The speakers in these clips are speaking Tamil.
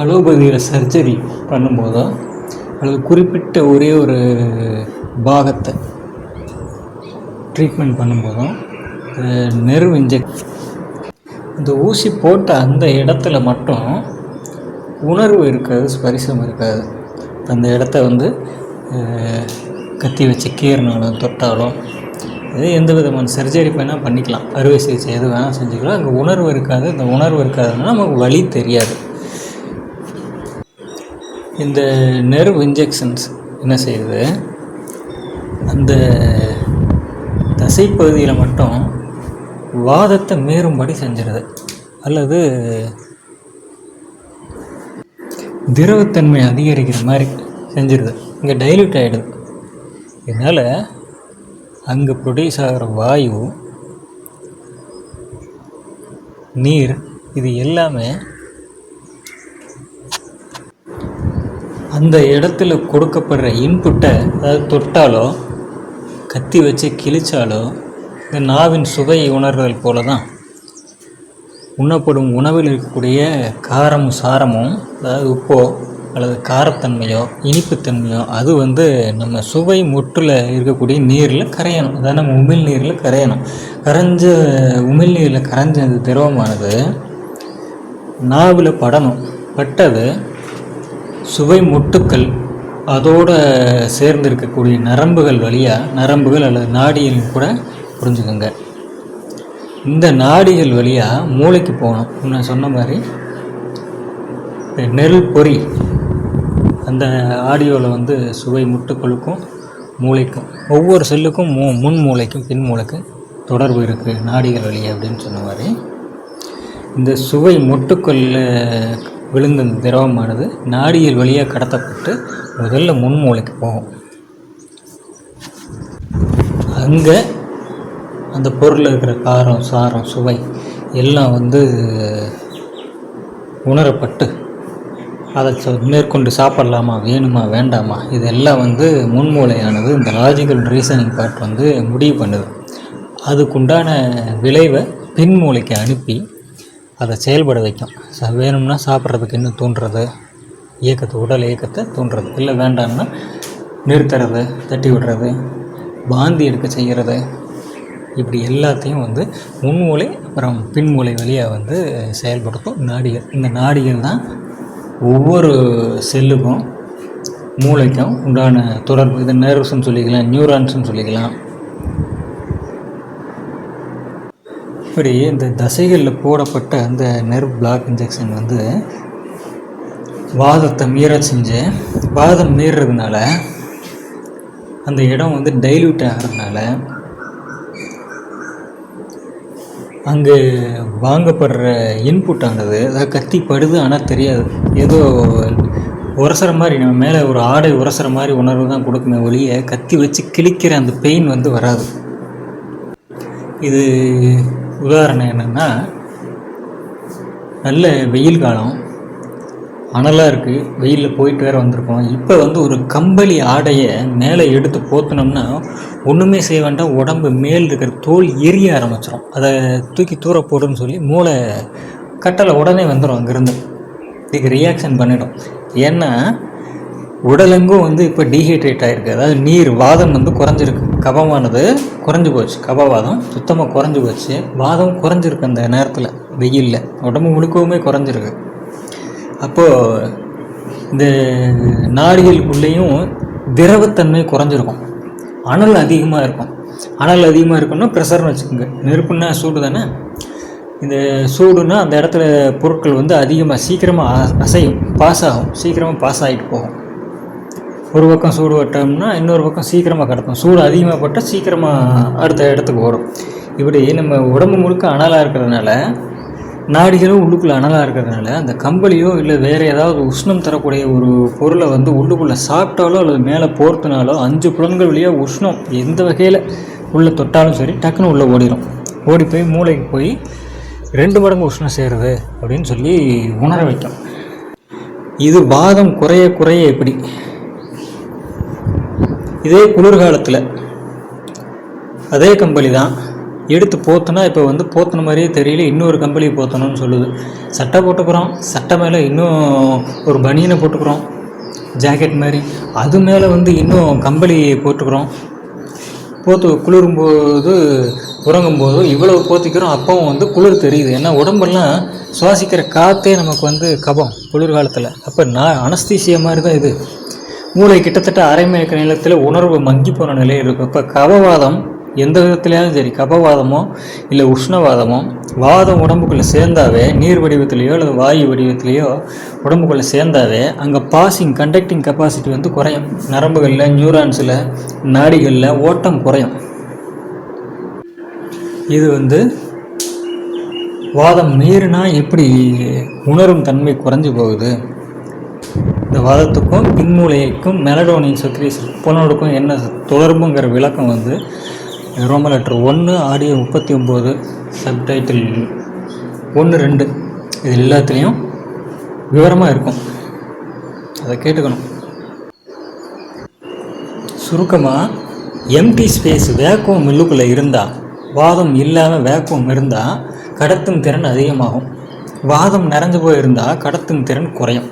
அலோபதியில் சர்ஜரி பண்ணும்போதோ அல்லது குறிப்பிட்ட ஒரே ஒரு பாகத்தை ட்ரீட்மெண்ட் பண்ணும்போதும் நெர்வ் இன்ஜெக்ட் இந்த ஊசி போட்ட அந்த இடத்துல மட்டும் உணர்வு இருக்காது ஸ்பரிசம் இருக்காது. அந்த இடத்த வந்து கத்தி வச்சு கீறினாலும் தொட்டாலும் இது எந்த விதமான சர்ஜரி வேணால் பண்ணிக்கலாம். அறுவை சிகிச்சை எது வேணால் செஞ்சுக்கலாம். அங்கே உணர்வு இருக்காது. இந்த உணர்வு இருக்காதுன்னா நமக்கு வழி தெரியாது. இந்த நெர்வ் இன்ஜெக்ஷன்ஸ் என்ன செய்யுது? அந்த தசைப்பகுதியில் மட்டும் வாதத்தை மீறும்படி செஞ்சிருது. அல்லது திரவத்தன்மை அதிகரிக்கிற மாதிரி செஞ்சிருது. இங்கே டைல்யூட் ஆகிடுது இதனால் அங்கே ப்ரொடியூஸ் ஆகிற வாயு நீர் இது எல்லாமே அந்த இடத்துல கொடுக்கப்படுற இன்புட்டை அதாவது தொட்டாலோ கத்தி வச்சு கிழிச்சாலோ இந்த நாவின் சுவையை உணர்தல் போல தான் உண்ணப்படும் உணவில் இருக்கக்கூடிய காரமும் சாரமும் அதாவது உப்போ அல்லது காரத்தன்மையோ இனிப்புத்தன்மையோ அது வந்து நம்ம சுவை முற்றில் இருக்கக்கூடிய நீரில் கரையணும். அதாவது நம்ம உமிழ் நீரில் கரையணும். கரைஞ்ச உமிழ் நீரில் கரைஞ்ச அந்த திரவமானது நாவில் படணும். பட்டது சுவை மொட்டுக்கள் அதோடு சேர்ந்து இருக்கக்கூடிய நரம்புகள் வழியாக நரம்புகள் அல்லது நாடிகள் கூட புரிஞ்சுக்கோங்க. இந்த நாடிகள் வழியாக மூளைக்கு போகணும். நான் சொன்ன மாதிரி நெல் பொறி அந்த ஆடியோவில் வந்து சுவை முட்டுக்களுக்கும் மூளைக்கும் ஒவ்வொரு செல்லுக்கும் மு முன் மூளைக்கும் பின் மூளைக்கும் தொடர்பு இருக்குது நாடிகள் வழியாக அப்படின்னு சொன்ன மாதிரி. இந்த சுவை மொட்டுக்களில் விழுந்த இந்த திரவமானது நாடிகள் வழியாக கடத்தப்பட்டு முதல்ல முன்மூளைக்கு போகும். அங்கே அந்த பொருளில் இருக்கிற காரம் சாரம் சுவை எல்லாம் வந்து உணரப்பட்டு அதை மேற்கொண்டு சாப்பிடலாமா வேணுமா வேண்டாமா இதெல்லாம் வந்து முன்மூளையானது இந்த லாஜிக்கல் ரீசனிங் பார்ட் வந்து முடிவு பண்ணுது. அதுக்குண்டான விளைவை பின்மூளைக்கு அனுப்பி அதை செயல்பட வைக்கும். ச வேணும்னா சாப்பிட்றதுக்கு இன்னும் தூண்டுறது? இயக்கத்தை உடல் இயக்கத்தை தூண்டுறது. இல்லை வேண்டாம்னா நிறுத்துறது தட்டி விடுறது வாந்தி எடுக்க செய்கிறது. இப்படி எல்லாத்தையும் வந்து முன்மூளை அப்புறம் பின்மூளை வழியாக வந்து செயல்படுத்தும் நாடிகள். இந்த நாடிகள் தான் ஒவ்வொரு செல்லுக்கும் மூளைக்கும் உண்டான தொடர்பு. இது நர்வ்ஸ்னு சொல்லிக்கலாம் நியூரான்ஸ்னு சொல்லிக்கலாம். இப்படி இந்த தசைகளில் போடப்பட்ட அந்த நெர்வ் பிளாக் இன்ஜெக்ஷன் வந்து வாதத்தை மீற செஞ்சு வாதம் மீறுறதுனால அந்த இடம் வந்து டைல்யூட் ஆகிறதுனால அங்கே வாங்கப்படுற இன்புட் ஆனது அதாவது கத்தி படுது ஆனால் தெரியாது. ஏதோ உரசுற மாதிரி நம்ம மேலே ஒரு ஆடை உரசுற மாதிரி உணர்வு தான் கொடுக்குமே ஒழிய கத்தி வச்சு கிழிக்கிற அந்த பெயின் வந்து வராது. இது உதாரணம் என்னென்னா நல்ல வெயில் காலம் அனலாக இருக்குது வெயிலில் போயிட்டு வேறு வந்திருக்கோம். இப்போ வந்து ஒரு கம்பளி ஆடையை மேலே எடுத்து போத்துனோம்னா ஒன்றுமே செய்ய வேண்டாம் உடம்பு மேல் இருக்கிற தோல் எரிய ஆரம்பிச்சிடும் அதை தூக்கி தூர போடுன்னு சொல்லி மூளை கட்டளை உடனே வந்துடும் அங்கேருந்து. இதுக்கு ரியாக்ஷன் பண்ணிடும். ஏன்னா உடலெங்கும் வந்து இப்போ டீஹைட்ரேட் ஆகிருக்கு அதாவது நீர் வாதம் வந்து குறைஞ்சிருக்கு. கபமானது குறைஞ்சி போச்சு. கபவாதம் சுத்தமாக குறைஞ்சி போச்சு. வாதம் குறைஞ்சிருக்கு அந்த நேரத்தில். வெயிலில். உடம்பு முழுக்கவுமே குறைஞ்சிருக்கு. அப்போது இந்த நாடிகளுக்குள்ளேயும் திரவத்தன்மை குறைஞ்சிருக்கும். அனல் அதிகமாக இருக்கும். அனல் அதிகமாக இருக்குன்னா ப்ரெஷர்னு வச்சுக்கோங்க. நெருப்புன்னா சூடு தானே? இந்த சூடுன்னா அந்த இடத்துல பொருட்கள் வந்து அதிகமாக சீக்கிரமாக அ- அசையும். பாஸ் ஆகும். சீக்கிரமாக பாஸ் ஆகிட்டு போகும். ஒரு பக்கம் சூடு வட்டோம்னா இன்னொரு பக்கம் சீக்கிரமாக கிடக்கும். சூடு அதிகமாக பட்டால் சீக்கிரமாக அடுத்த இடத்துக்கு ஓடும் இப்படி நம்ம உடம்பு முழுக்க அனலாக இருக்கிறதுனால நாடிகளும் உள்ளுக்குள்ளே அனலாக இருக்கிறதுனால அந்த கம்பளியோ இல்லை வேறு ஏதாவது உஷ்ணம் தரக்கூடிய ஒரு பொருளை வந்து உள்ளுக்குள்ளே சாப்பிட்டாலோ அல்லது மேலே போர்த்துனாலோ அஞ்சு புலன்கள் வழியாக உஷ்ணம் எந்த வகையில் உள்ளே தொட்டாலும் சரி டக்குன்னு உள்ளே ஓடிடும் ஓடி போய் மூளைக்கு போய் ரெண்டு மடங்கு உஷ்ணம் சேருது அப்படின்னு சொல்லி உணர வைக்கும். இது வாதம் குறைய குறைய எப்படி? இதே குளிர்காலத்தில் அதே கம்பளி தான் எடுத்து போத்தினா இப்போ வந்து போத்தின மாதிரியே தெரியல இன்னொரு கம்பளி போத்தணும்னு சொல்லுது. சட்டை போட்டுக்கிறோம் சட்டை மேலே இன்னும் ஒரு பனியனை போட்டுக்கிறோம் ஜாக்கெட் மாதிரி. அது மேலே வந்து இன்னும் கம்பளி போட்டுக்கிறோம். போத்து குளிரும்போது உறங்கும்போது இவ்வளவு போத்திக்கிறோம் அப்பவும் வந்து குளிர் தெரியுது. ஏன்னா உடம்பெல்லாம் சுவாசிக்கிற காற்றே நமக்கு வந்து கபம் குளிர்காலத்தில். அப்போ நான் அனஸ்தீசிய மாதிரி தான் இது. மூளை கிட்டத்தட்ட அரை மயக்க நிலத்தில் உணர்வு மங்கி போன நிலையில் இருக்கும். இப்போ கபவாதம் எந்த விதத்துலையாலும் சரி கபவாதமோ இல்லை உஷ்ணவாதமோ வாதம் உடம்புக்குள்ளே சேர்ந்தாவே நீர் வடிவத்திலேயோ அல்லது வாயு வடிவத்திலேயோ உடம்புக்குள்ளே சேர்ந்தாவே அங்கே பாசிங் கண்டக்டிங் கெப்பாசிட்டி வந்து குறையும். நரம்புகளில் நியூரான்ஸில் நாடிகளில் ஓட்டம் குறையும். இது வந்து வாதம் மீறினா எப்படி உணரும் தன்மை குறைஞ்சு போகுது? இந்த வாதத்துக்கும் பின்மூளைக்கும் மெலடோனின் செக்ரேஷன் புலனோடுக்கும் என்ன தொடர்புங்கிற விளக்கம் வந்து ரோம லெட்டர் ஒன்று ஆடியோ முப்பத்தி ஒம்பது சப்டைட்டில் ஒன்று ரெண்டு இது எல்லாத்துலேயும் விவரமாக இருக்கும். அதை கேட்டுக்கணும். சுருக்கமாக எம்டி ஸ்பேஸ் வேக்குவம் மில்லுக்குள்ளே இருந்தால் வாதம் இல்லாமல் வேக்குவம் இருந்தால் கடத்தும் திறன் அதிகமாகும். வாதம் நிறைஞ்சு போயிருந்தால் கடத்தும் திறன் குறையும்.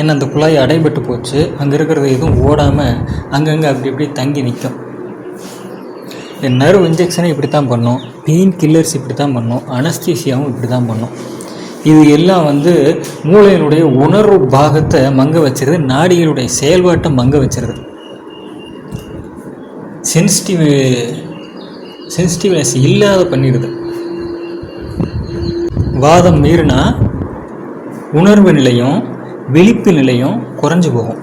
ஏன்னா அந்த குழாய் அடைபட்டு போச்சு அங்கே இருக்கிறது எதுவும் ஓடாமல் அங்கங்கே அப்படி இப்படி தங்கி நிற்கும் இந்த நர்வ் இன்ஜெக்ஷனை இப்படி தான் பண்ணும் பெயின் கில்லர்ஸ் இப்படி தான் பண்ணும் அனஸ்தீசியாவும் இப்படி தான் பண்ணும். இது எல்லாம் வந்து மூளையினுடைய உணர்வு பாகத்தை மங்க வச்சிருது நாடிகளுடைய செயல்பாட்டை மங்க வச்சிருது. சென்சிட்டிவ் சென்சிட்டிவ்னஸ் இல்லாத பண்ணிடுது. வாதம் மீறினா உணர்வு நிலையும் விழிப்பு நிலையும் குறைஞ்சு போகும்.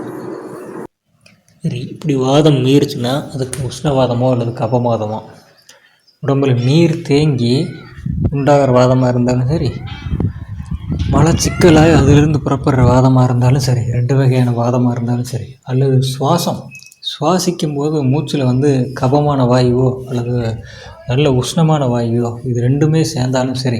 சரி இப்படி வாதம் மீறிச்சுன்னா அதுக்கு உஷ்ணவாதமோ அல்லது கபமாதமோ? உடம்புல நீர் தேங்கி உண்டாகிற வாதமாக இருந்தாலும் சரி மலச்சிக்கலாய் அதிலிருந்து புறப்படுற வாதமாக இருந்தாலும் சரி ரெண்டு வகையான வாதமாக இருந்தாலும் சரி அல்லது சுவாசம். சுவாசிக்கும் போது மூச்சில் வந்து கபமான வாயுவோ அல்லது நல்ல உஷ்ணமான வாயுவோ இது ரெண்டுமே சேர்ந்தாலும் சரி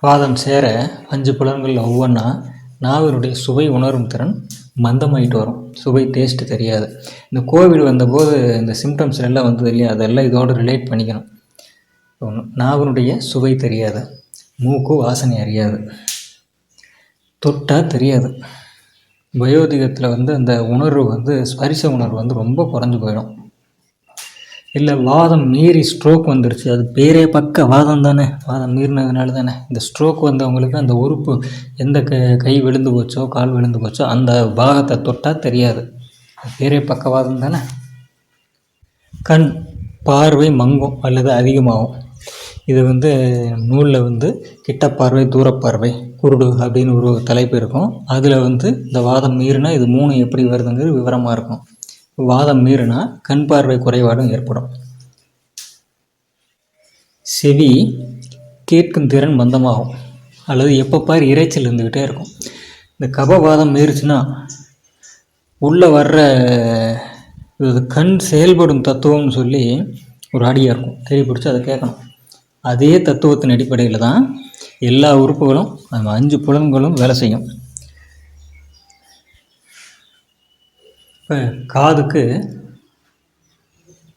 வாதம் சேர அஞ்சு புலன்கள் ஒவ்வொன்றா நாவினுடைய சுவை உணரும் திறன் மந்தமாயிட்டு வரும். சுவை டேஸ்ட்டு தெரியாது. இந்த கோவிட் வந்தபோது இந்த சிம்டம்ஸ் எல்லாம் வந்தது இல்லையா? அதெல்லாம் இதோடு ரிலேட் பண்ணிக்கணும். ஒன்று நாவினுடைய சுவை தெரியாது. மூக்கு வாசனை அறியாது. தொட்டால் தெரியாது. வயோதிகத்தில் வந்து அந்த உணர்வு வந்து ஸ்பரிச உணர்வு வந்து ரொம்ப குறைஞ்சி போயிடும். இல்லை வாதம் மீறி ஸ்ட்ரோக் வந்துருச்சு. அது பேரே பக்க வாதம் தானே. வாதம் மீறினதுனால தானே. இந்த ஸ்ட்ரோக் வந்தவங்களுக்கு அந்த உறுப்பு எந்த க கை விழுந்து போச்சோ கால் விழுந்து போச்சோ அந்த பாகத்தை தொட்டால் தெரியாது. பேரே பக்கவாதம் தானே. கண் பார்வை மங்கும் அல்லது அதிகமாகும். இது வந்து நூலில் வந்து கிட்ட பார்வை தூரப்பார்வை குருடு அப்படின்னு ஒரு தலைப்பு இருக்கும். அதில் வந்து இந்த வாதம் மீறினா இது மூணு எப்படி வருதுங்கிறது விவரமாக இருக்கும். வாதம் மீறினா கண் பார்வை குறைபாடும் ஏற்படும். செவி கேட்கும் திறன் மந்தமாகும். அல்லது எப்போ பார் இறைச்சல் இருந்துக்கிட்டே இருக்கும். இந்த கபவாதம் மீறிச்சுன்னா உள்ளே வர்ற இது கண் செயல்படும் தத்துவம்னு சொல்லி ஒரு அடியாக இருக்கும். தேடி பிடிச்சி அதை கேட்கணும். அதே தத்துவத்தின் அடிப்படையில் தான் எல்லா உறுப்புகளும் அந்த அஞ்சு புலன்களும் வேலை செய்யும். இப்போ காதுக்கு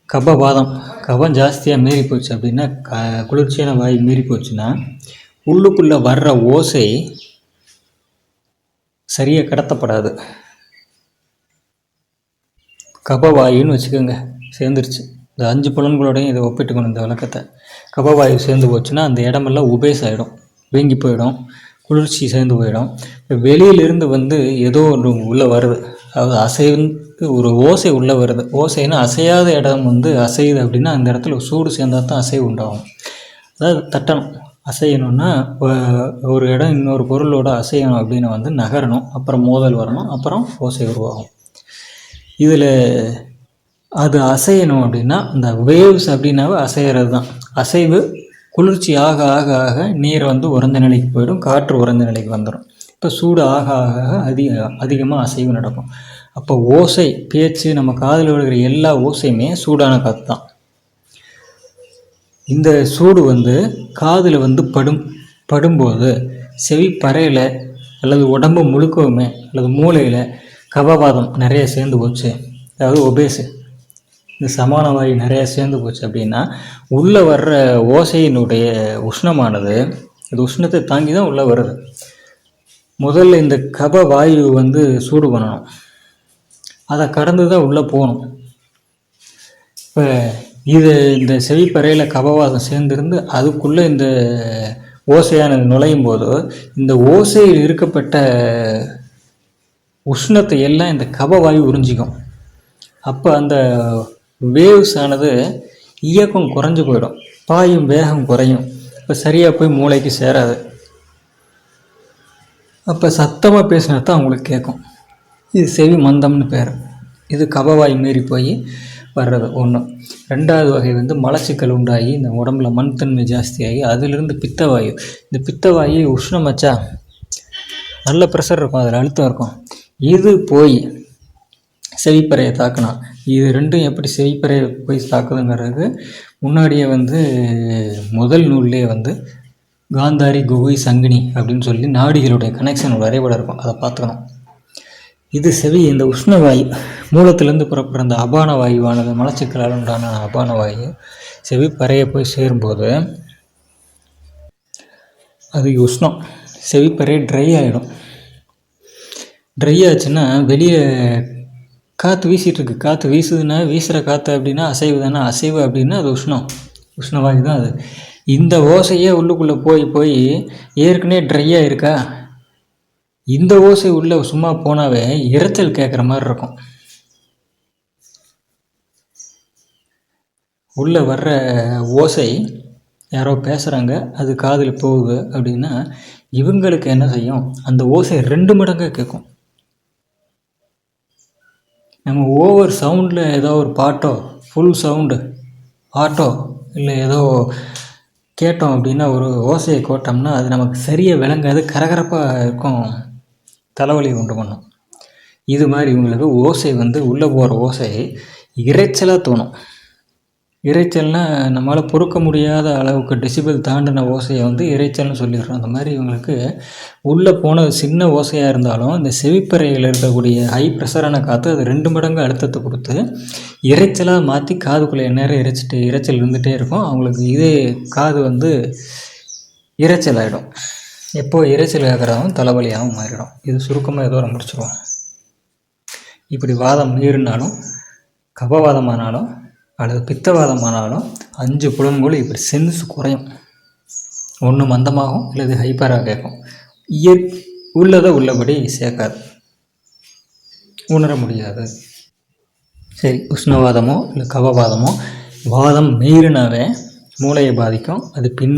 கபவாதம் கபம் ஜாஸ்தியாக மீறி போச்சு அப்படின்னா க குளிர்ச்சியான வாய் மீறி போச்சுன்னா உள்ளுக்குள்ளே வர்ற ஓசை சரியாக கடத்தப்படாது. கபவாயுன்னு வச்சுக்கோங்க சேர்ந்துருச்சு. இந்த அஞ்சு புலன்களோடையும் இதை ஒப்பிட்டுக்கணும் இந்த விளக்கத்தை. கபவாயு சேர்ந்து போச்சுன்னா அந்த இடமெல்லாம் உபேஸ் ஆகிடும் வீங்கி போயிடும் குளிர்ச்சி சேர்ந்து போயிடும். இப்போ வெளியிலிருந்து வந்து ஏதோ ஒன்று உள்ளே வருது. அதாவது அசைந்து ஒரு ஓசை உள்ளே வருது ஓசைன்னா அசையாத இடம் வந்து அசையுது அப்படின்னா அந்த இடத்துல சூடு சேர்ந்தால் தான் அசைவு உண்டாகும். அதாவது தட்டணும். அசையணும்னா ஒரு இடம் இன்னொரு பொருளோட அசையணும் அப்படின்னு வந்து நகரணும். அப்புறம் மோதல் வரணும். அப்புறம் ஓசை உருவாகும். இதில் அது அசையணும் அப்படின்னா இந்த வேவ்ஸ் அப்படின்னாவே அசைகிறது தான். அசைவு குளிர்ச்சி ஆக ஆக ஆக நீர் வந்து உறந்த நிலைக்கு போயிடும். காற்று உறந்த நிலைக்கு வந்துடும் இப்போ சூடு ஆக ஆக ஆக அதிக அதிகமாக அசைவு நடக்கும். அப்போ ஓசை பேச்சு நம்ம காதில் விழுகிற எல்லா ஓசையுமே சூடான காற்று தான் இந்த சூடு வந்து காதில் வந்து படும் படும்போது செவி பறையில் அல்லது உடம்பு முழுக்கவுமே அல்லது மூளையில் கபவாதம் நிறைய சேர்ந்து போச்சு. அதாவது ஒபேஸு இந்த சமான வாயு நிறையா சேர்ந்து போச்சு அப்படின்னா உள்ளே வர்ற ஓசையினுடைய உஷ்ணமானது அது உஷ்ணத்தை தாங்கி தான் உள்ளே வருது. முதல்ல இந்த கப வாயு வந்து சூடு பண்ணணும். அதை கடந்து தான் உள்ளே போகணும். இப்போ இது இந்த செவிப்பறையில் கபவாதம் சேர்ந்துருந்து அதுக்குள்ளே இந்த ஓசையானது நுழையும் போது இந்த ஓசையில் இருக்கப்பட்ட உஷ்ணத்தை எல்லாம் இந்த கபவாயு உறிஞ்சிக்கும். அப்போ அந்த வேவ்ஸ் ஆனது இயக்கம் குறைஞ்சு போயிடும். பாயும் வேகம் குறையும். இப்போ சரியாக போய் மூளைக்கு சேராது. அப்போ சத்தமாக பேசினா தான் அவங்களுக்கு கேட்கும் இது செவி மந்தம்னு பேர். இது கபவாய் மீறி போய் வர்றது ஒன்று ரெண்டாவது வகை வந்து மலச்சிக்கல் உண்டாகி இந்த உடம்புல மண் தன்மை ஜாஸ்தியாகி அதிலிருந்து பித்தவாயு. இந்த பித்தவாயு உஷ்ணம் வச்சா நல்ல ப்ரெஷர் இருக்கும் அதில் அழுத்தம் இருக்கும். இது போய் செவிப்பறையை தாக்கணும் இது ரெண்டும் எப்படி செவிப்பறையை போய் தாக்குதுங்கிறது முன்னாடியே வந்து முதல் நூல்லே வந்து காந்தாரி குகை சங்கினி அப்படின்னு சொல்லி நாடிகளுடைய கனெக்ஷன் வரைபடம் இருக்கும். அதை பார்த்துக்கணும். இது செவி இந்த உஷ்ணவாயு. மூலத்திலேருந்து புறப்படுற அந்த அபான வாயுவானது மலச்சிக்கலால் உண்டான அபான வாயு செவி பறைய போய் சேரும்போது அது உஷ்ணம். செவிப்பறை ட்ரை ஆகிடும் ட்ரை ஆச்சுன்னா வெளியே காற்று வீசிகிட்ருக்கு காற்று வீசுதுன்னா வீசுகிற காற்று அப்படின்னா அசைவு தானே. அசைவு அப்படின்னா அது உஷ்ணம். உஷ்ணவாயு தான் அது. இந்த ஓசையே உள்ளுக்குள்ளே போய் போய் ஏற்கனவே ட்ரையாக இருக்கா? இந்த ஓசை உள்ளே சும்மா போனாவே இரைச்சல் கேட்குற மாதிரி இருக்கும். உள்ளே வர்ற ஓசை யாரோ பேசுகிறாங்க அது காதில் போகுது அப்படின்னா இவங்களுக்கு என்ன செய்யும்? அந்த ஓசை ரெண்டு மடங்காக கேட்கும் நம்ம ஓவர் சவுண்டில் ஏதோ ஒரு பாட்டோ ஃபுல் சவுண்டு ஆட்டோ இல்லை ஏதோ கேட்டோம் அப்படின்னா ஒரு ஓசையை கோட்டோம்னா அது நமக்கு சரியாக விளங்காது கரகரப்பாக இருக்கும் தலைவலி உண்டு பண்ணும். இது மாதிரி இவங்களுக்கு ஓசை வந்து உள்ளே போகிற ஓசை இறைச்சலாக தோணும். இறைச்சல்னால் நம்மளால் பொறுக்க முடியாத அளவுக்கு டெசிபிள் தாண்டின ஓசையை வந்து இறைச்சல்னு சொல்லிடுறோம். அந்த மாதிரி இவங்களுக்கு உள்ளே போன சின்ன ஓசையாக இருந்தாலும் இந்த செவிப்பறையில் இருக்கக்கூடிய ஹை ப்ரெஷரான காற்று அது ரெண்டு மடங்கு அழுத்தத்தை கொடுத்து இறைச்சலாக மாற்றி காதுக்குள்ளே நேரம் இறைச்சிட்டு இறைச்சல் இருந்துகிட்டே இருக்கும். அவங்களுக்கு இதே காது வந்து இறைச்சல் ஆகிடும் எப்போ இறைச்சல் ஆகிறதாகவும் தலைவலியாகவும் மாறிடும். இது சுருக்கமாக ஏதோ முடிச்சிருவோம். இப்படி வாதம் மீறினாலும் கபவாதமானாலும் அல்லது பித்தவாதமானாலும் அஞ்சு புலன்களும் இப்படி சென்ஸ் குறையும். ஒன்று மந்தமாகும் அல்லது ஹைப்பராக கேட்கும். இயற் உள்ளதை உள்ளபடி சேர்க்காது. உணர முடியாது. சரி உஷ்ணவாதமோ இல்லை கவவாதமோ வாதம் மீறினாவே மூளையை பாதிக்கும் அது பின்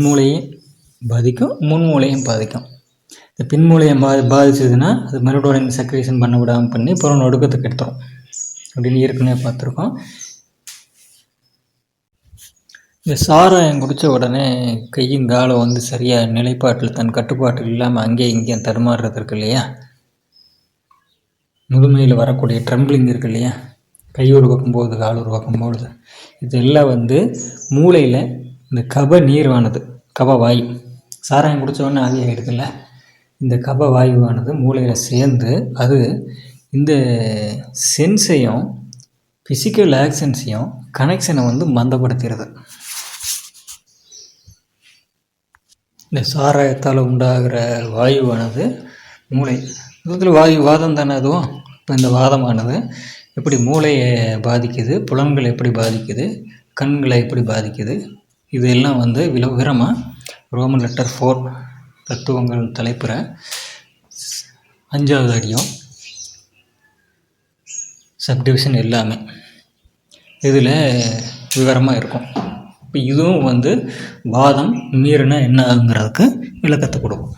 பாதிக்கும் முன்மூளையும் பாதிக்கும். இந்த பின்மூளையை பா பாதிச்சதுன்னா அது மறுபடியும் சக்ரேஷன் பண்ண விடாமல் பண்ணி புறம் ஒடுக்கத்துக்கு எடுத்துரும். அப்படின்னு ஏற்கனவே பார்த்துருக்கோம். சாராயம் குடித்த உடனே கையும் காலம் வந்து சரியாக நிலைப்பாட்டில் தன் கட்டுப்பாட்டில் இல்லாமல் அங்கேயும் இங்கேயும் தடுமாறுறது இருக்கு இல்லையா? முதுமையில் வரக்கூடிய ட்ரம்பிளிங் இருக்கு இல்லையா? கை ஒரு பக்கம் போகுது கால் ஒரு பக்கம் போகுது இதெல்லாம் வந்து மூளையில் இந்த கப நீர்வானது கப வாயு. சாராயம் குடித்தோடனே ஆவி ஆகிடுதுல்ல இந்த கப வாயுவானது மூளையில் சேர்ந்து அது இந்த சென்ஸையும் ஃபிசிக்கல் ஆக்ஷன்ஸையும் கனெக்ஷனை வந்து மந்தப்படுத்துகிறது இந்த சாராயத்தால் உண்டாகிற வாயுவானது மூளை. இதில் வாயு வாதம் தானே அதுவும்? இப்போ இந்த வாதமானது எப்படி மூளையை பாதிக்குது புலன்களை எப்படி பாதிக்குது கண்களை எப்படி பாதிக்குது இதெல்லாம் வந்து விவரமாக ரோமன் லெட்டர் ஃபோர் தத்துவங்கள் தலைப்புற அஞ்சாவது அடியும். சப்டிவிஷன் எல்லாமே. இதில் விவரமாக இருக்கும். இப்போ இதுவும் வந்து வாதம் மீறினா என்ன ஆகுங்கிறதுக்கு விளக்கத்தை கொடுக்கும்.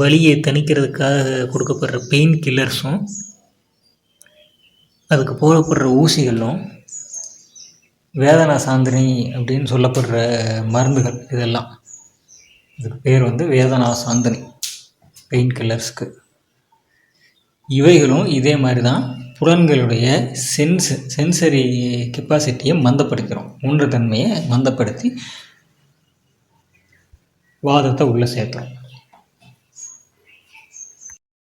வலியை தணிக்கிறதுக்காக கொடுக்கப்படுற பெயின் கில்லர்ஸும் அதுக்கு போடப்படுற ஊசிகளும் வேதனா சாந்தினி அப்படின்னு சொல்லப்படுற மருந்துகள் இதெல்லாம். இதுக்கு பேர் வந்து வேதனா சாந்தினி பெயின் கில்லர்ஸ்க்கு இவைகளும் இதே மாதிரி தான் புலன்களுடைய சென்ஸ் சென்சரி கெப்பாசிட்டியை மந்தப்படுத்துகிறோம். உணர்தன்மையை மந்தப்படுத்தி வாதத்தை உள்ளே சேர்த்துறோம்